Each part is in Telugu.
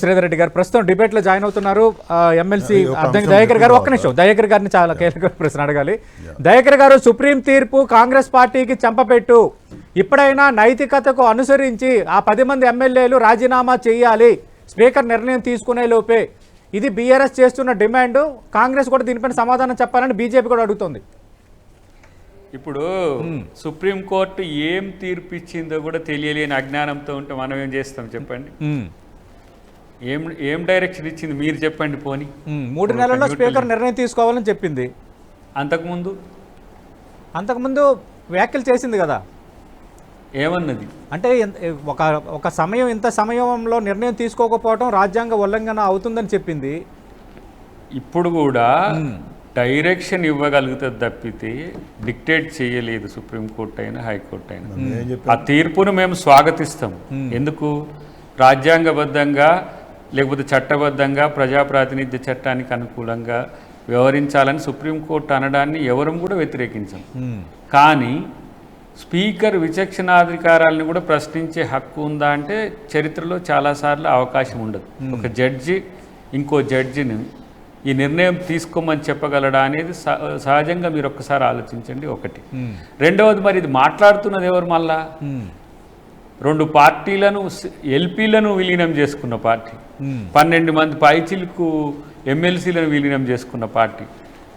శ్రీధర్ రెడ్డి గారు. ప్రస్తుతం డిబేట్లో జాయిన్ అవుతున్నారు. ఎమ్మెల్సీ అంశం దయాకర్ గారు. ఒక్క నిమిషం. దయాకర్ గారిని చాలా కీలక ప్రశ్న అడగాలి. దయాకర్ గారు సుప్రీం తీర్పు కాంగ్రెస్ పార్టీకి చంపపెట్టు ఇప్పుడైనా నైతికతకు అనుసరించి ఆ పది మంది ఎమ్మెల్యేలు రాజీనామా చేయాలి. స్పీకర్ నిర్ణయం తీసుకునే లోపే. ఇది బీఆర్ఎస్ చేస్తున్న డిమాండ్. కాంగ్రెస్ కూడా దీనిపైన సమాధానం చెప్పాలని బీజేపీ కూడా అడుగుతుంది. ఇప్పుడు సుప్రీంకోర్టు ఏం తీర్పు ఇచ్చిందో కూడా తెలియలేని అజ్ఞానంతో ఉంటే మనం ఏం చేస్తాం చెప్పండి? ఏం ఏం డైరెక్షన్ ఇచ్చింది? మీరు చెప్పండి పోని. మూడు నెలల్లో స్పీకర్ నిర్ణయం తీసుకోవాలని చెప్పింది. అంతకుముందు? అంతకుముందు వ్యాఖ్యలు చేసింది కదా. ఏమన్నది? అంటే ఒక ఒక సమయం ఇంత సమయంలో నిర్ణయం తీసుకోకపోవడం రాజ్యాంగ ఉల్లంఘన అవుతుందని చెప్పింది. ఇప్పుడు కూడా డైరెక్షన్ ఇవ్వగలుగుతుంది తప్పితే డిక్టేట్ చేయలేదు సుప్రీంకోర్టు అయినా హైకోర్టు అయినా. ఆ తీర్పును మేము స్వాగతిస్తాం. ఎందుకు? రాజ్యాంగబద్ధంగా లేకపోతే చట్టబద్ధంగా ప్రజాప్రాతినిధ్య చట్టానికి అనుకూలంగా వ్యవహరించాలని సుప్రీంకోర్టు అనడాన్ని ఎవరం కూడా వ్యతిరేకించాం. కానీ స్పీకర్ విచక్షణాధికారాలను కూడా ప్రశ్నించే హక్కు ఉందా అంటే చరిత్రలో చాలాసార్లు అవకాశం ఉండదు. ఒక జడ్జి ఇంకో జడ్జిని ఈ నిర్ణయం తీసుకోమని చెప్పగలడా అనేది సహజంగా మీరు ఒక్కసారి ఆలోచించండి ఒకటి. రెండవది మరి ఇది మాట్లాడుతున్నది ఎవరు మళ్ళా? రెండు పార్టీలను ఎల్పీలను విలీనం చేసుకున్న పార్టీ. పన్నెండు మంది పైచిలకు ఎమ్మెల్సీలను విలీనం చేసుకున్న పార్టీ.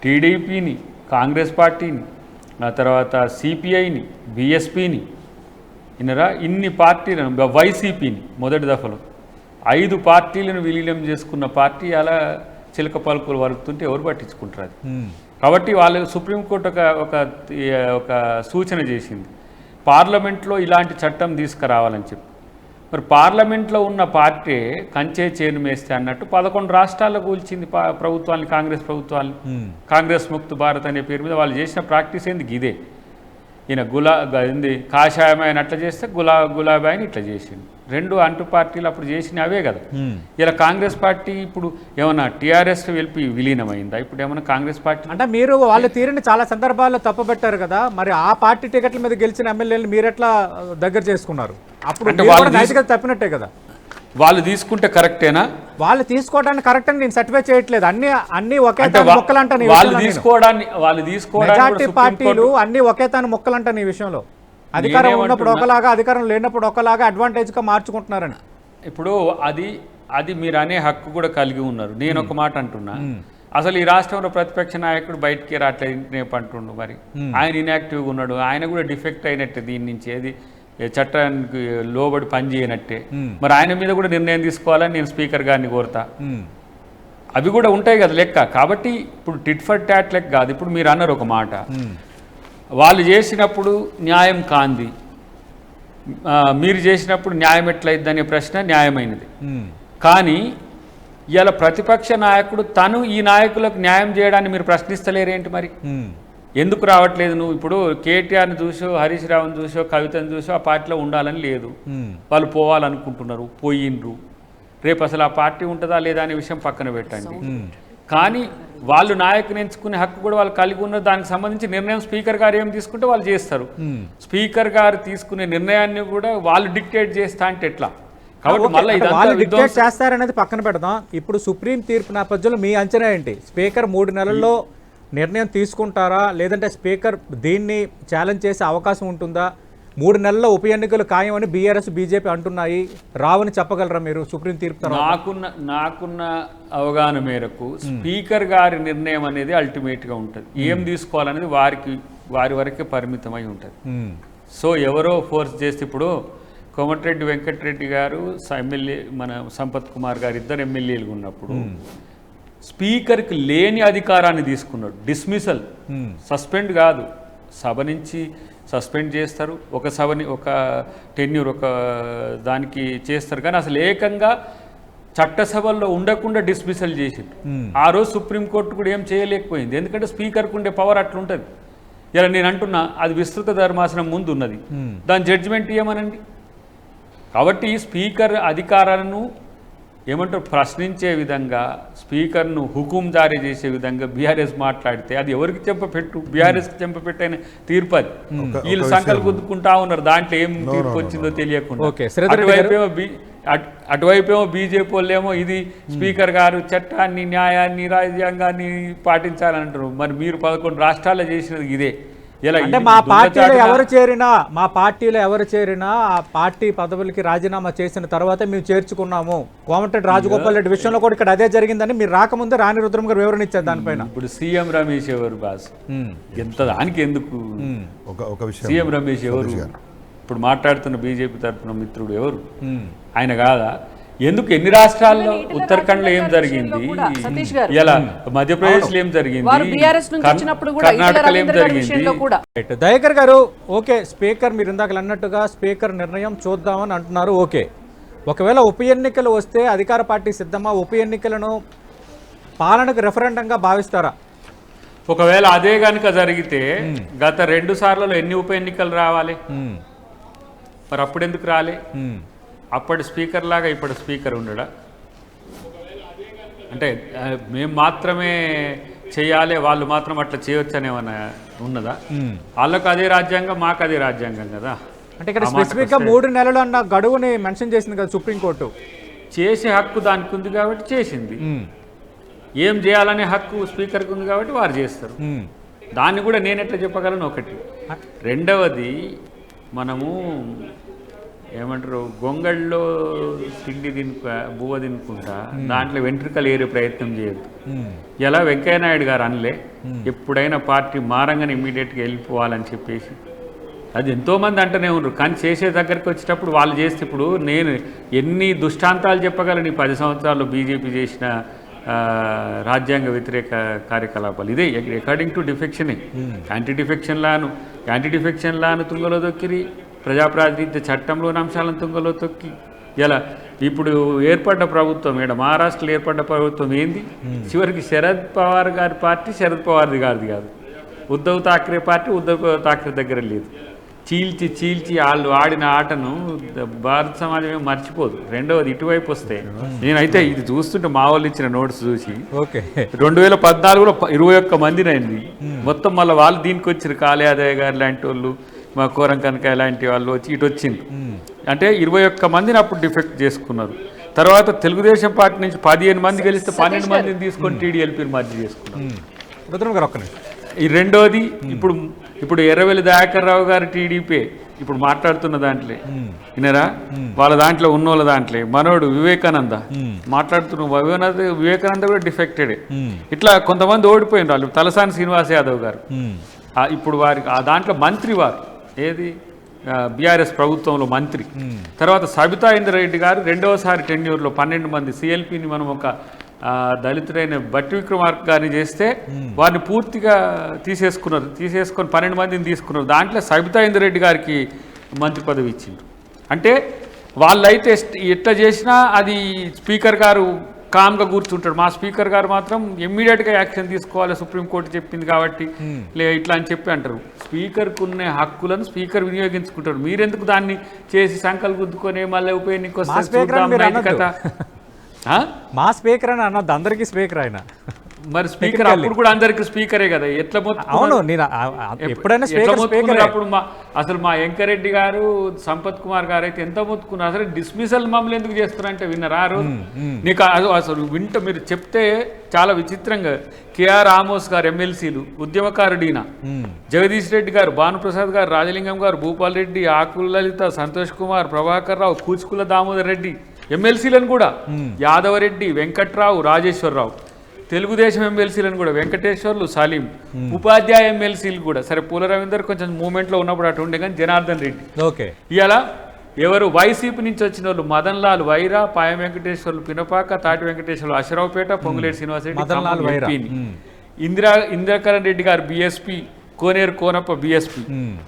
టీడీపీని కాంగ్రెస్ పార్టీని ఆ తర్వాత సిపిఐని బిఎస్పిని ఇన్నరా ఇన్ని పార్టీలను వైసీపీని మొదటి దఫలో. ఐదు పార్టీలను విలీనం చేసుకున్న పార్టీ అలా చిలక పలుకులు వరుకుతుంటే ఎవరు పట్టించుకుంటారు అది? కాబట్టి వాళ్ళు సుప్రీంకోర్టు ఒక ఒక ఒక సూచన చేసింది. పార్లమెంట్లో ఇలాంటి చట్టం తీసుకురావాలని చెప్పి. మరి పార్లమెంట్లో ఉన్న పార్టీ కంచే చేను మేస్తే అన్నట్టు పదకొండు రాష్ట్రాల్లో కూల్చింది ప్రభుత్వాన్ని కాంగ్రెస్ ప్రభుత్వాన్ని కాంగ్రెస్ ముక్త్ భారత్ అనే పేరు మీద వాళ్ళు చేసిన ప్రాక్టీస్ ఏంది ఇదే? ఈయన గులా కాషాయం ఆయన అట్లా చేస్తే గులా గులాబీ ఆయన ఇట్లా చేసిండు. రెండు అంటు పార్టీలు అప్పుడు చేసిన అవే కదా. ఇలా కాంగ్రెస్ పార్టీ ఇప్పుడు ఏమన్నా టీఆర్ఎస్ వెళ్ళి విలీనమైందా? ఇప్పుడు ఏమన్నా కాంగ్రెస్ పార్టీ? అంటే మీరు వాళ్ళ తీరుని చాలా సందర్భాల్లో తప్పుపెట్టారు కదా. మరి ఆ పార్టీ టికెట్ల మీద గెలిచిన ఎమ్మెల్యేలు మీరెట్లా దగ్గర చేసుకున్నారు? అప్పుడు తప్పినట్టే కదా. వాళ్ళు తీసుకుంటే కరెక్టేనా? వాళ్ళు తీసుకోవడానికి కరెక్ట్ అని నేను సర్టిఫై చేయట్లేదు. అన్ని అన్ని ఒకే తాను మొక్కలంట వాళ్ళు. తీసుకోవడాన్ని వాళ్ళు తీసుకోవడానికి మెజార్టీ పార్టీలు అన్ని ఒకే తాను మొక్కలంట నీ విషయంలో. అధికారం ఉన్నప్పుడు? ఒకలాగా అధికారం లేనప్పుడు ఒకలాగా అడ్వాంటేజ్గా మార్చుకుంటున్నారని. ఇప్పుడు అది అది మీరు అనే హక్కు కూడా కలిగి ఉన్నారు. నేను ఒక మాట అంటున్నా. అసలు ఈ రాష్ట్రంలో ప్రతిపక్ష నాయకుడు బయటికి రావట్లేదు అంటుండు మరి. ఆయన ఇన్యాక్టివ్గా ఉన్నాడు. ఆయన కూడా డిఫెక్ట్ అయినట్టే దీని నుంచి. ఏది? చట్టానికి లోబడి పని చేయనట్టే. మరి ఆయన మీద కూడా నిర్ణయం తీసుకోవాలని నేను స్పీకర్ గారిని కోరుతా. అవి కూడా ఉంటాయి కదా లెక్క. కాబట్టి ఇప్పుడు టిట్ ఫర్ టాట్ లెక్క కాదు. ఇప్పుడు మీరు అన్నారు ఒక మాట. వాళ్ళు చేసినప్పుడు న్యాయం కాంది. మీరు చేసినప్పుడు న్యాయం ఎట్లయిద్ది అనే ప్రశ్న న్యాయమైనది. కానీ ఇలా ప్రతిపక్ష నాయకుడు తను ఈ నాయకులకు న్యాయం చేయడాన్ని మీరు ప్రశ్నిస్తలేరేంటి మరి? ఎందుకు రావట్లేదు నువ్వు ఇప్పుడు? కేటీఆర్ని చూసో హరీష్ రావుని చూసో కవితను చూసో ఆ పార్టీలో ఉండాలని లేదు. వాళ్ళు పోవాలనుకుంటున్నారు పోయిండ్రు రేపు అసలు ఆ పార్టీ ఉంటుందా లేదా అనే విషయం పక్కన పెట్టండి. కానీ వాళ్ళు నాయకుని ఎంచుకునే హక్కు కూడా వాళ్ళు కలిగి ఉన్నారు దానికి సంబంధించి నిర్ణయం స్పీకర్ గారు ఏం తీసుకుంటే వాళ్ళు చేస్తారు. స్పీకర్ గారు తీసుకునే నిర్ణయాన్ని కూడా వాళ్ళు డిక్టేట్ చేస్తా అంటే ఎట్లా? చేస్తారనేది పక్కన పెడదాం. ఇప్పుడు సుప్రీం తీర్పు నేపథ్యంలో మీ అంచనా ఏంటి? స్పీకర్ మూడు నెలల్లో నిర్ణయం తీసుకుంటారా? లేదంటే స్పీకర్ దీన్ని ఛాలెంజ్ చేసే అవకాశం ఉంటుందా? మూడు నెలల్లో ఉప ఎన్నికలు ఖాయమని బీఆర్ఎస్ బీజేపీ అంటున్నాయి. రావని చెప్పగలరా మీరు? సుప్రీం తీర్పు నాకున్న నాకున్న అవగాహన మేరకు స్పీకర్ గారి నిర్ణయం అనేది అల్టిమేట్గా ఉంటుంది. ఏం తీసుకోవాలనేది వారికి వారి వరకే పరిమితమై ఉంటుంది. సో ఎవరో ఫోర్స్ చేస్తే ఇప్పుడు కోమటిరెడ్డి వెంకటరెడ్డి గారు ఎమ్మెల్యే మన సంపత్ కుమార్ గారు ఇద్దరు ఎమ్మెల్యేలు ఉన్నప్పుడు స్పీకర్కి లేని అధికారాన్ని తీసుకున్నాడు. డిస్మిసల్. సస్పెండ్ కాదు. సభ నుంచి సస్పెండ్ చేస్తారు. ఒక సభని ఒక టెన్యూర్ ఒక దానికి చేస్తారు. కానీ అసలు ఏకంగా చట్టసభల్లో ఉండకుండా డిస్మిసల్ చేసింది ఆ రోజు సుప్రీంకోర్టు కూడా ఏం చేయలేకపోయింది. ఎందుకంటే స్పీకర్కు ఉండే పవర్ అట్లుంటుంది. ఇలా నేను అంటున్నా అది విస్తృత ధర్మాసనం ముందు ఉన్నది దాని జడ్జిమెంట్ ఏమనండి? కాబట్టి స్పీకర్ అధికారాలను ఏమంటారు? ప్రశ్నించే విధంగా స్పీకర్ను హుకుం జారీ చేసే విధంగా బీఆర్ఎస్ మాట్లాడితే అది ఎవరికి చెంపపెట్టు బీఆర్ఎస్కి చెంపపెట్టైన తీర్పు అది వీళ్ళు ఒక సంకలు విషయం. గుద్దుకుంటా ఉన్నారు. దాంట్లో ఏం తీర్పు వచ్చిందో తెలియకుండా. అటువైపేమో బి- అటు అటువైపు ఏమో బీజేపీ వాళ్ళు ఏమో ఇది స్పీకర్ గారు చట్టాన్ని న్యాయాన్ని రాజ్యాంగాన్ని పాటించాలంటారు. మరి మీరు పదకొండు రాష్ట్రాల్లో చేసినది ఇదే. అంటే మా పార్టీలో ఎవరు చేరినా మా పార్టీలో ఎవరు చేరినా ఆ పార్టీ పదవులకి రాజీనామా చేసిన తర్వాత మేము చేర్చుకున్నాము. కోమటిరెడ్డి రాజగోపాల్ రెడ్డి విషయంలో కూడా ఇక్కడ అదే జరిగిందని మీరు రాకముందే రాణి రుద్రం గారు వివరణ ఇచ్చారు దానిపైన. ఇప్పుడు సీఎం రమేష్ ఎవరు బాస్? ఎంత దానికి ఎందుకు? ఒక ఒక విషయం. సీఎం రమేష్ ఎవరు? ఇప్పుడు మాట్లాడుతున్న బీజేపీ తరఫున మిత్రుడు ఎవరు. ఆయన కాదా? ఎందుకు ఎన్ని రాష్ట్రాల్లో ఏం జరిగింది. ఇలా మధ్యప్రదేశ్లో ఏం జరిగింది? వారు బీఆర్ఎస్ నుంచి కర్- వచ్చినప్పుడు కూడా ఈటెల కర్ణాటకలో ఏం జరిగింది? దయాకర్ గారు ఓకే స్పీకర్ మీరు ఇందాక అన్నట్టుగా స్పీకర్ నిర్ణయం చూద్దామని అంటున్నారు ఓకే. ఒకవేళ ఉప ఎన్నికలు వస్తే అధికార పార్టీ సిద్ధమా? ఉప ఎన్నికలను పాలనకు రెఫరెండంగా భావిస్తారా? ఒకవేళ అదే గనుక జరిగితే గత రెండు సార్లలో ఎన్ని ఉప ఎన్నికలు రావాలి? మరి అప్పుడు ఎందుకు రాలే అప్పటి స్పీకర్ లాగా ఇప్పుడు స్పీకర్ ఉండడా? అంటే మేము మాత్రమే చేయాలి వాళ్ళు మాత్రం అట్లా చేయొచ్చు అనేమన్నా ఉన్నదా. వాళ్ళకు అదే రాజ్యాంగం మాకు అదే రాజ్యాంగం కదా. అంటే ఇక్కడ స్పెసిఫిక్గా మూడు నెలలు అన్న గడువుని మెన్షన్ చేసింది కదా సుప్రీంకోర్టు. చేసే హక్కు దానికి ఉంది కాబట్టి చేసింది. ఏం చేయాలనే హక్కు స్పీకర్కి ఉంది కాబట్టి వారు చేస్తారు. దాన్ని కూడా నేను ఎట్లా చెప్పగలను? ఒకటి. రెండవది మనము ఏమంటారు గొంగళ్ళలో తిండి తినుక బువ్వ తినుకుంటా దాంట్లో వెంట్రుకలు ఏరే ప్రయత్నం చేయొద్దు. ఎలా వెంకయ్యనాయుడు గారు అనలే ఎప్పుడైనా పార్టీ మారంగానే ఇమీడియట్గా వెళ్ళిపోవాలని చెప్పేసి. అది ఎంతోమంది అంటూనే ఉన్నారు కానీ చేసే దగ్గరికి వచ్చేటప్పుడు వాళ్ళు చేస్తే ఇప్పుడు నేను ఎన్ని దుష్టాంతాలు చెప్పగలను ఈ పది సంవత్సరాల్లో బీజేపీ చేసిన రాజ్యాంగ వ్యతిరేక కార్యకలాపాలు. ఇదే అకార్డింగ్ టు డిఫెక్షనే యాంటీ డిఫెక్షన్ లాను యాంటీ డిఫెక్షన్ లాను తుంగలో దొక్కిరి. ప్రజాప్రాతినిధ్య చట్టంలోని అంశాలను తుంగలో తొక్కి. ఇలా ఇప్పుడు ఏర్పడ్డ ప్రభుత్వం ఇక్కడ మహారాష్ట్రలో ఏర్పడ్డ ప్రభుత్వం ఏంది? చివరికి శరద్ పవార్ గారి పార్టీ శరద్ పవార్ది గారిది కాదు. ఉద్ధవ్ థాక్రే పార్టీ ఉద్ధవ్ థాక్రే దగ్గర లేదు. చీల్చి చీల్చి వాళ్ళు ఆడిన ఆటను భారత సమాజం ఏం మర్చిపోదు. రెండవది ఇటువైపు వస్తే నేనైతే ఇది చూస్తుంటే మా వాళ్ళు ఇచ్చిన నోట్స్ చూసి ఓకే. రెండు వేల పద్నాలుగులో ఇరవై ఒక్క మందిని అయింది మొత్తం మళ్ళీ వాళ్ళు దీనికి వచ్చారు కాళయాదయ్య గారు లాంటి వాళ్ళు మా కోరం కనకాయ లాంటి వాళ్ళు వచ్చి ఇటు వచ్చింది అంటే ఇరవై ఒక్క మందిని అప్పుడు డిఫెక్ట్ చేసుకున్నారు. తర్వాత తెలుగుదేశం పార్టీ నుంచి పదిహేను మంది గెలిస్తే పన్నెండు మందిని తీసుకొని టీడీఎల్పీని మర్జీ చేసుకున్నారు. ఉమ్. రుద్రం గారు ఒక్క నిమిషం. ఈ రెండోది ఇప్పుడు ఇప్పుడు ఎర్రవెల్లి దయాకర్ రావు గారు టీడీపీ ఇప్పుడు మాట్లాడుతున్న దాంట్లో. వినరా? వాళ్ళ దాంట్లో ఉన్నోళ్ళ దాంట్లో. మనోడు వివేకానంద. మాట్లాడుతున్న వివేకానంద వివేకానంద కూడా డిఫెక్టెడ్. ఇట్లా కొంతమంది ఓడిపోయిన వాళ్ళు తలసాని శ్రీనివాస్ యాదవ్ గారు. ఇప్పుడు వారికి ఆ దాంట్లో మంత్రి వారు. ఏది? బీఆర్ఎస్ ప్రభుత్వంలో మంత్రి. తర్వాత సబితా ఇంద్రెడ్డి గారు రెండవసారి టెన్యూర్లో పన్నెండు మంది సిఎల్పిని మనం ఒక దళితుడైన బట్టి విక్రమార్క గారిని చేస్తే వారిని పూర్తిగా తీసేసుకున్నారు. తీసేసుకొని పన్నెండు మందిని తీసుకున్నారు. దాంట్లో సబితా ఇంద్రెడ్డి గారికి మంత్రి పదవి ఇచ్చిండ్రు. అంటే వాళ్ళైతే ఎట్లా చేసినా అది స్పీకర్ గారు కామ్గా కూర్చుంటాడు. మా స్పీకర్ గారు మాత్రం ఇమ్మీడియట్గా యాక్షన్ తీసుకోవాలి సుప్రీంకోర్టు చెప్పింది కాబట్టి లే ఇట్లా అని చెప్పి అంటారు. స్పీకర్కు ఉన్న హక్కులను స్పీకర్ వినియోగించుకుంటారు మీరెందుకు దాన్ని చేసి సంకల్ గుద్దుకొని మళ్ళీ ఉప ఎన్నిక మా వస్తే స్పీకర్ అని చూద్దాం మీరు నైతికత. ఆ? మా స్పీకర్ అని అన్నది అందరికీ స్పీకర్ ఆయన. మరి స్పీకర్ అప్పుడు కూడా అందరికి స్పీకరే కదా ఎట్లా? అవును నేను ఎప్పుడైనా స్పీకర్. స్పీకర్ అప్పుడు మా అసలు మా వెంకరెడ్డి గారు సంపత్ కుమార్ గారు అయితే ఎంత మొత్తుకున్నారు? అసలు డిస్మిసల్ మమ్మల్ని ఎందుకు చేస్తున్నారంటే విన్నారా ఆ రోజు? నీకు అసలు- అసలు వింట మీరు చెప్తే చాలా విచిత్రంగా కేఆర్ ఆమోస్ గారు ఎమ్మెల్సీలు ఉద్యమకారుడీన జగదీష్ రెడ్డి గారు భానుప్రసాద్ గారు రాజలింగం గారు భూపాల్ రెడ్డి ఆకుల లలిత సంతోష్ కుమార్ ప్రభాకర్ రావు కూచుకుల దామోదర్ రెడ్డి ఎమ్మెల్సీలను కూడా యాదవరెడ్డి వెంకట్రావు రాజేశ్వరరావు. తెలుగుదేశం ఎమ్మెల్సీలను కూడా వెంకటేశ్వర్లు సలీం ఉపాధ్యాయ ఎమ్మెల్సీలు కూడా. సరే పూల రవీందర్ కొంచెం మూమెంట్లో ఉన్నప్పుడు అటు ఉండే కానీ జనార్దన్ రెడ్డి. ఓకే. ఇవాళ ఎవరు వైసీపీ నుంచి వచ్చిన వాళ్ళు మదన్ లాల్ వైరా పాయ వెంకటేశ్వర్లు పినపాక తాటి వెంకటేశ్వర్లు అశరావుపేట పొంగులేటి శ్రీనివాసరెడ్డి ఖమ్మం వైరా. ఎంపీని. ఇందిరా ఇందిరాకరణ్ రెడ్డి గారు బీఎస్పీ కోనేరు కోనప్ప బీఎస్పీ.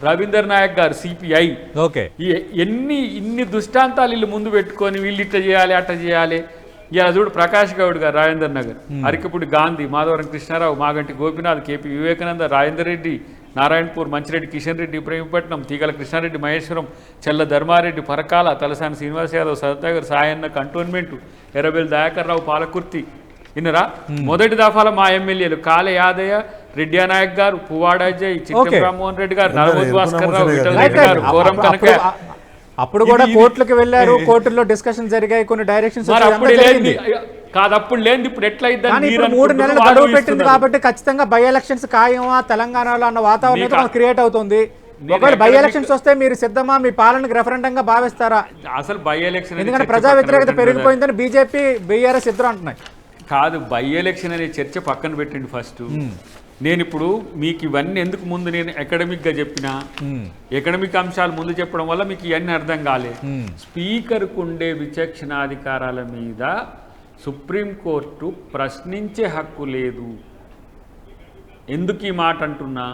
రవీందర్ నాయక్ గారు సిపిఐ. ఓకే. ఎన్ని ఇన్ని దుష్టాంతాలు వీళ్ళు ముందు పెట్టుకొని వీళ్ళు ఇట్లా చేయాలి అట్లా చేయాలి ఇలా చూడు ప్రకాష్ గౌడ్ గారు Rajender Nagar. Arikapudi Gandhi Madhavaram Krishna Rao Maganti Gopinath KP Vivekananda Rajender Reddy Narayanpur Manchireddy Kishan Reddy Ibrahimpatnam Teegala Krishna Reddy Maheshwaram Challa Dharma Reddy Parakala Talasani Srinivas Yadav Sanathnagar Sayanna cantonment Errabelli Dayakar Rao Palakurthi. విన్నరా? మొదటి దఫాలో మా ఎమ్మెల్యేలు కాలే యాదయ్య రెడ్డి నాయక్ గారు పువ్వాడ అజయ్ చిట్టెం Okay. రామ్మోహన్ రెడ్డి గారు ఎన్నో భాస్కర్ రావు విఠల్. రెడ్డి గారు గౌరం కనక అప్పుడు- కూడా కోర్టులకు వెళ్ళారు కోర్టుల్లో డిస్కషన్ జరిగాయి కొన్ని డైరెక్షన్స్ కాదు అప్పుడు లేనిది ఇప్పుడు ఎట్లా కానీ అయిందని ఇప్పుడు మూడు నెలలు గడువు పెట్టింది కాబట్టి ఖచ్చితంగా బై ఎలక్షన్స్ ఖాయమా తెలంగాణలో అన్న వాతావరణం క్రియేట్ అవుతుంది. ఒకవేళ బై ఎలక్షన్స్ వస్తే మీరు సిద్ధమా మీ పాలనకు రెఫరెండం గా భావిస్తారా? అసలు బై ఎలక్షన్ ఎందుకంటే ప్రజా వ్యతిరేకత పెరిగిపోయిందని బీజేపీ బీఆర్ఎస్ ఇద్దరు అంటున్నాయి. కాదు బై ఎలక్షన్ అనే చర్చ పక్కన పెట్టండి ఫస్ట్ నేను ఇప్పుడు మీకు ఇవన్నీ ఎందుకు ముందు నేను అకాడమిక్గా చెప్పినా ఎకడమిక్ అంశాలు ముందు చెప్పడం వల్ల మీకు ఇవన్నీ అర్థం కాలేదు స్పీకర్కు ఉండే విచక్షణాధికారాల మీద సుప్రీంకోర్టు ప్రశ్నించే హక్కు లేదు. ఎందుకు ఈ మాట అంటున్నా?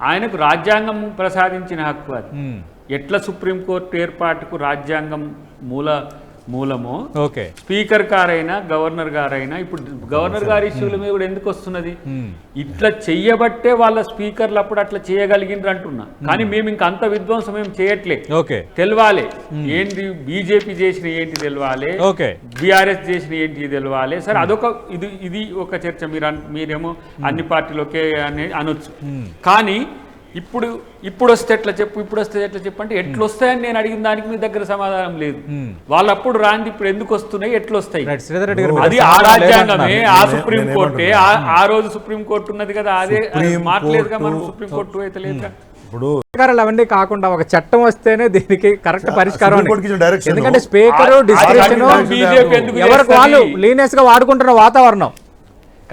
ఆయనకు రాజ్యాంగం ప్రసాదించిన హక్కు అది. ఎట్లా సుప్రీంకోర్టు ఏర్పాటుకు రాజ్యాంగం మూల మూలమో. ఓకే. స్పీకర్ గారైనా గవర్నర్ గారైనా ఇప్పుడు గవర్నర్ గారి ఇష్యూల మీద కూడా ఎందుకు వస్తున్నది? ఇట్లా చెయ్యబట్టే వాళ్ళ స్పీకర్లు అప్పుడు అట్లా చేయగలిగిండ్రు అంటున్నా. కానీ మేము ఇంకా అంత విధ్వంసం ఏం చేయట్లే. ఓకే. తెలవాలి. ఏంటి బీజేపీ చేసిన ఏంటి తెలవాలి? ఓకే. బీఆర్ఎస్ చేసిన ఏంటి తెలవాలి? సరే అదొక ఇది ఇది ఒక చర్చ. మీరు మీరేమో అన్ని పార్టీలకే అని అనొచ్చు. కానీ ఇప్పుడు ఇప్పుడు వస్తే ఎట్లా చెప్పు ఇప్పుడు వస్తే ఎట్లా చెప్పు అంటే ఎట్లా వస్తాయని నేను అడిగిన దానికి మీ దగ్గర సమాధానం లేదు. వాళ్ళు అప్పుడు రాంది ఇప్పుడు ఎందుకు వస్తున్నాయి ఎట్లా వస్తాయి అది ఆ రాజ్యాంగమే. ఆ నేను- సుప్రీం నేను కోర్టే ఆ- ఆ రోజు సుప్రీం కోర్టు ఉన్నది కదా అదే సుప్రీం మాట్లేదుగా మనం సుప్రీం కోర్టు అయితే లేదు ఇప్పుడు పరిష్కారాలు అవన్నీ కాకుండా ఒక చట్టం వస్తేనే దీనికి కరెక్ట్ పరిష్కారం. ఎందుకంటే స్పీకర్ డిస్క్రిప్షన్ ఎవరికి వాళ్ళు? లీనియస్గా వాడుకుంటున్న వాతావరణం.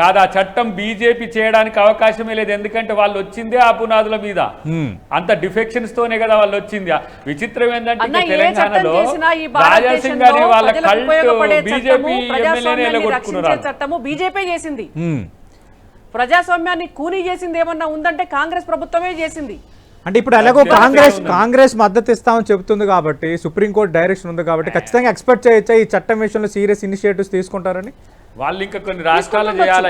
కాదు? ఆ చట్టం బీజేపీ చేయడానికి అవకాశమే లేదు. ఎందుకంటే వాళ్ళు వచ్చిందే ఆ పునాదుల మీద. అంత డిఫెక్షన్స్ తోనే కదా వాళ్ళు వచ్చింది. ఆ విచిత్రం ఏంటంటే తెలంగాణలో రాజాసింగ్ అనే వాళ్ళ ఉపయోగపడే బీజేపీ చట్టము బీజేపీ చేసింది. ప్రజాస్వామ్యాన్ని కూనీ చేసింది ఏమన్నా ఉందంటే కాంగ్రెస్ ప్రభుత్వమే చేసింది. అంటే ఇప్పుడు ఎలాగో కాంగ్రెస్ కాంగ్రెస్ మద్దతు ఇస్తామని చెబుతుంది కాబట్టి సుప్రీంకోర్టు డైరెక్షన్ ఉంది కాబట్టి ఖచ్చితంగా ఎక్స్పెక్ట్ చేయొచ్చా? ఈ చట్టం విషయంలో సీరియస్ ఇనిషియేటివ్స్ తీసుకుంటారని? వాళ్ళు ఇంకా కొన్ని రాష్ట్రాలు చేయాలి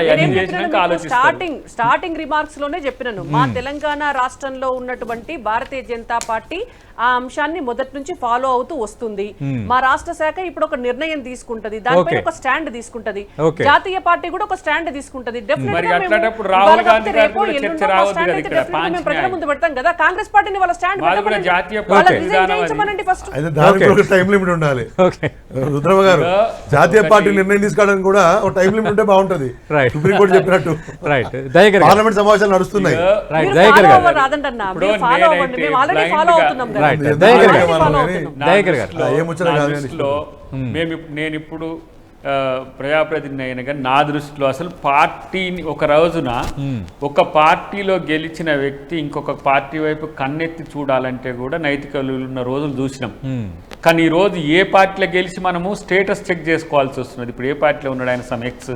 స్టార్టింగ్ స్టార్టింగ్ రిమార్క్స్లోనే చెప్పినాను మా తెలంగాణ రాష్ట్రంలో ఉన్నటువంటి భారతీయ జనతా పార్టీ ఆ అంశాన్ని మొదటి నుంచి ఫాలో అవుతూ వస్తుంది. మా రాష్ట్ర శాఖ ఇప్పుడు ఒక నిర్ణయం తీసుకుంటది. దానిపై. ఒక స్టాండ్ తీసుకుంటది. జాతీయ పార్టీ కూడా ఒక స్టాండ్ తీసుకుంటది. ప్రజల. ముందు పెడతాం కదా? కాంగ్రెస్ పార్టీని వాళ్ళ స్టాండ్ ఫస్ట్ అయితే దానికి ఒక టైం లిమిట్ ఉండాలి. రుద్రమ గారు జాతీయ పార్టీ నిర్ణయం తీసుకోవడానికి కూడా ఒక టైం లిమిట్ ఉంటే బాగుంటది. Right. సుప్రీంకోర్టు చెప్పినట్టు. రైట్ దయగర్ గారు. పార్లమెంట్ సమావేశాలు నడుస్తున్నాయి. రైట్ దయగర్ గారు. అవ్వరు రాదంటన్నా. ఇప్పుడు మీరు ఫాలో అవ్వండి. నేనైతే మేము ఆల్రెడీ blind ఫాలో గా- అవుతున్నాం కదా. రైట్ దయగర్ గారు. దయాకర్ గారు. కాదు నేను ఇప్పుడు ప్రజాప్రతినిధి అయిన కానీ నా దృష్టిలో అసలు పార్టీని ఒక రోజున ఒక పార్టీలో గెలిచిన వ్యక్తి ఇంకొక పార్టీ వైపు కన్నెత్తి చూడాలంటే కూడా నైతిక ఉన్న రోజులు చూసినాం. కానీ ఈ రోజు ఏ పార్టీలో గెలిచి మనము స్టేటస్ చెక్ చేసుకోవాల్సి వస్తున్నది? ఇప్పుడు ఏ పార్టీలో ఉన్నాడు ఆయన సమ్ ఎక్స్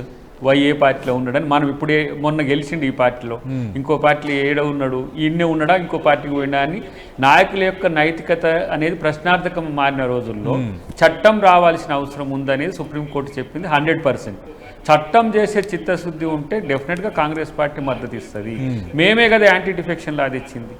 వై ఏ పార్టీలో ఉన్నాడని మనం ఇప్పుడు మొన్న గెలిచిండు ఈ పార్టీలో. ఇంకో పార్టీలో ఏడ ఉన్నాడు? ఈయన్నే ఉన్నాడా? ఇంకో పార్టీకి పోయినా అని నాయకుల యొక్క నైతికత అనేది ప్రశ్నార్థకం మారిన రోజుల్లో చట్టం రావాల్సిన అవసరం ఉందనేది సుప్రీంకోర్టు చెప్పింది హండ్రెడ్ పర్సెంట్. చట్టం చేసే చిత్తశుద్ధి ఉంటే డెఫినెట్గా కాంగ్రెస్ పార్టీ మద్దతు ఇస్తుంది. మేమే కదా యాంటీ డిఫెక్షన్ లా తెచ్చింది.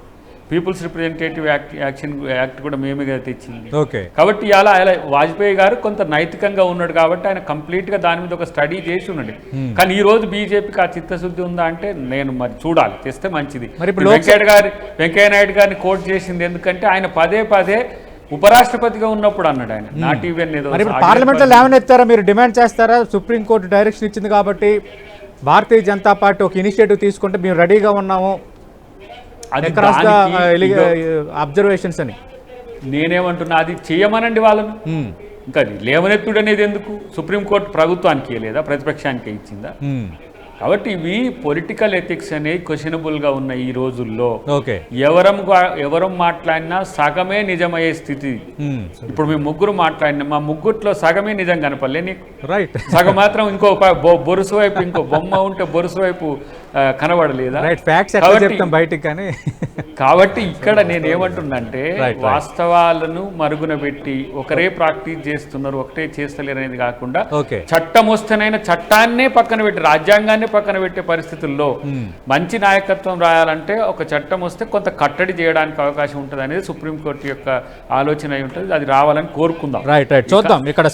People's representative act action act కూడా మేమే కదా తెచ్చింది. ఓకే కాబట్టి అలా అలా వాజ్పేయి గారు కొంత నైతికంగా ఉన్నాడు కాబట్టి ఆయన కంప్లీట్గా దాని మీద ఒక స్టడీ చేసి ఉన్నాడు. కానీ ఈ రోజు బీజేపీకి ఆ చిత్తశుద్ధి ఉందా అంటే నేను మరి చూడాలి తెస్తే మంచిది. మరి ఇప్పుడు వెంకయ్య గారి వెంకయ్య నాయుడు గారిని కోట్ చేసింది ఎందుకంటే ఆయన పదే పదే ఉపరాష్ట్రపతిగా ఉన్నప్పుడు అన్నాడు ఆయన. నా టీవీ అనేది మరి ఇప్పుడు పార్లమెంట్లో లేవనెత్తారా? మీరు డిమాండ్ చేస్తారా? సుప్రీంకోర్టు డైరెక్షన్ ఇచ్చింది కాబట్టి భారతీయ జనతా పార్టీ ఒక ఇనిషియేటివ్ తీసుకుంటే మేము రెడీగా ఉన్నాము. అది అబ్జర్వేషన్స్ అని. నేనేమంటున్నా అది చేయమనండి వాళ్ళను. ఇంకా లేవనెత్తుడు అనేది ఎందుకు? సుప్రీంకోర్టు ప్రభుత్వానికి లేదా? ప్రతిపక్షానికి ఇచ్చిందా. కాబట్టి ఇవి పొలిటికల్ ఎథిక్స్ అనేవి క్వశ్చనబుల్గా ఉన్న ఈ రోజుల్లో ఓకే. ఎవరం ఎవరం మాట్లాడినా సగమే నిజమయ్యే స్థితి. ఇప్పుడు మేము ముగ్గురు మాట్లాడినా మా ముగ్గుట్లో సగమే నిజం కనపడలే నీకు. రైట్. సగం మాత్రం ఇంకో బొరుసు వైపు ఇంకో బొమ్మ ఉంటే బొరుసు వైపు కనబడలేదా? చెప్తాం బయటికి కానీ? కాబట్టి ఇక్కడ నేను ఏమంటున్నంటే. వాస్తవాలను మరుగున పెట్టి ఒకరే ప్రాక్టీస్ చేస్తున్నారు ఒకటే చేస్తలేరు అనేది కాకుండా చట్టం వస్తేనైనా చట్టాన్నే పక్కన పెట్టి రాజ్యాంగాన్ని పక్కన పెట్టే పరిస్థితుల్లో మంచి నాయకత్వం రాయాలంటే ఒక చట్టం వస్తే కొంత కట్టడి చేయడానికి అవకాశం ఉంటుంది అనేది సుప్రీంకోర్టు యొక్క ఆలోచన అయి ఉంటుంది. అది రావాలని కోరుకుందాం. రైట్ రైట్ చూద్దాం. ఇక్కడ